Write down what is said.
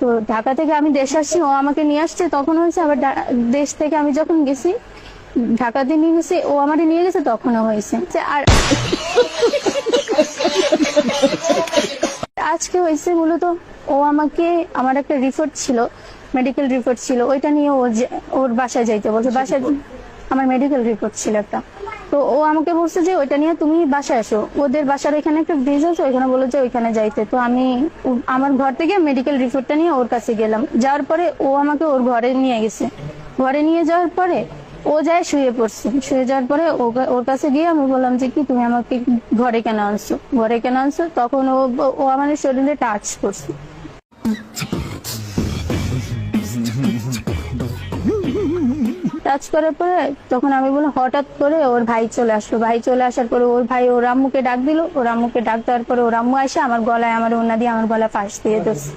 তো ঢাকা থেকে আমি দেশে আসছি ও আমাকে নিয়ে আসছে তখন হয়েছে আবার দেশ থেকে আমি যখন গেছি ঢাকাতে নিয়ে গেছে ও আমাকে নিয়ে গেছে তখনও হয়েছে। আর আজকে হয়েছে মূলত ও আমাকে আমার একটা রিপোর্ট ছিল মেডিকেল রিপোর্ট ছিল ওইটা নিয়ে ও ওর বাসায় যাইতে বলছে। বাসায় আমার মেডিকেল রিপোর্ট ছিল একটা। তো ও আমাকে বলছে যে ওইটা নিয়ে তুমি বাসায় আসো। ওদের বাসার এখানে একটা ব্রিজ আছে, ওইখানে বলে যে ওইখানে যাইতে। তো আমি আমার ঘর থেকে মেডিকেল রিপোর্টটা নিয়ে ওর কাছে গেলাম। যাওয়ার পরে ও আমাকে ওর ঘরে নিয়ে গেছে। ঘরে নিয়ে যাওয়ার পরে ও যায় শুয়ে পড়ছে। শুয়ে যাওয়ার পরে ওর কাছে গিয়ে আমি বললাম যে কি তুমি আমাকে ঘরে কেন আনছো? ঘরে কেন আনছো? তখন ও ও আমাদের শরীরে টাচ করছে। টাচ করার পরে তখন আমি বললাম, হঠাৎ করে ওর ভাই চলে আসলো। ভাই চলে আসার পরে ওর ভাই ওর আম্মুকে ডাক দিল। ওর আম্মুকে ডাক দেওয়ার পরে ওর আম্মু আসে, আমার গলায় আমার ওনা দিয়ে আমার গলা ফাঁস দিয়ে দিচ্ছে।